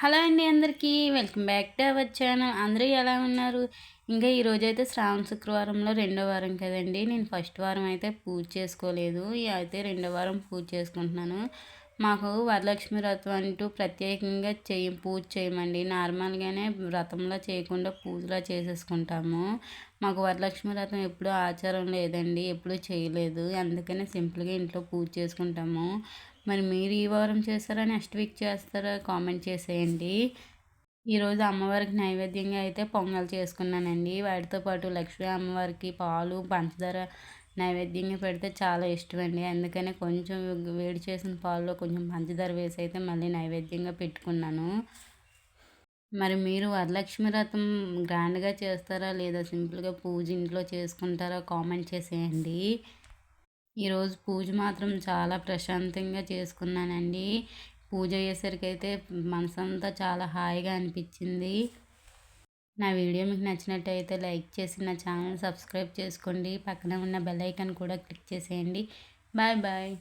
Hello అండి అందరికీ welcome back to our channel. అందరూ ఎలా ఉన్నారు? ఇంకా ఈరోజైతే శ్రావణ శుక్రవారంలో రెండో వారం కదండి. నేను ఫస్ట్ వారం అయితే పూజ చేసుకోలేదు. అయితే రెండో వారం పూజ చేసుకుంటున్నాను. మాకు వరలక్ష్మి వ్రతం అంటూ ప్రత్యేకంగా చేయ పూజ చేయమండి. నార్మల్గానే వ్రతంలో చేయకుండా పూజలా చేసేసుకుంటాము. మాకు వరలక్ష్మి వ్రతం ఎప్పుడూ ఆచారం లేదండి ఎప్పుడూ చేయలేదు. అందుకనే సింపుల్గా ఇంట్లో పూజ చేసుకుంటాము. మరి మీరు ఈ వారం చేస్తారా నెక్స్ట్ వీక్ చేస్తారా? కామెంట్ చేసేయండి. ఈరోజు అమ్మవారికి నైవేద్యంగా అయితే పొంగల్ చేసుకున్నానండి. వాటితో పాటు లక్ష్మీ అమ్మవారికి పాలు పంచదార నైవేద్యంగా పెడితే చాలా ఇష్టం అండి అందుకనే కొంచెం వేడి చేసిన పాలలో కొంచెం పంచదార వేసి అయితే మళ్ళీ నైవేద్యంగా పెట్టుకున్నాను. మరి మీరు వరలక్ష్మి వ్రతం గ్రాండ్గా చేస్తారా? లేదా సింపుల్గా పూజ ఇంట్లో చేసుకుంటారా? కామెంట్ చేసేయండి. ఈరోజు పూజ మాత్రం చాలా ప్రశాంతంగా చేసుకున్నానండి. పూజ అయ్యేసరికి అయితే మనసంతా చాలా హాయిగా అనిపించింది. నా వీడియో మీకు నచ్చినట్టయితే లైక్ చేసి నా ఛానల్ సబ్స్క్రైబ్ చేసుకోండి. పక్కన ఉన్న బెల్ ఐకాన్ కూడా క్లిక్ చేసేయండి. Bye bye.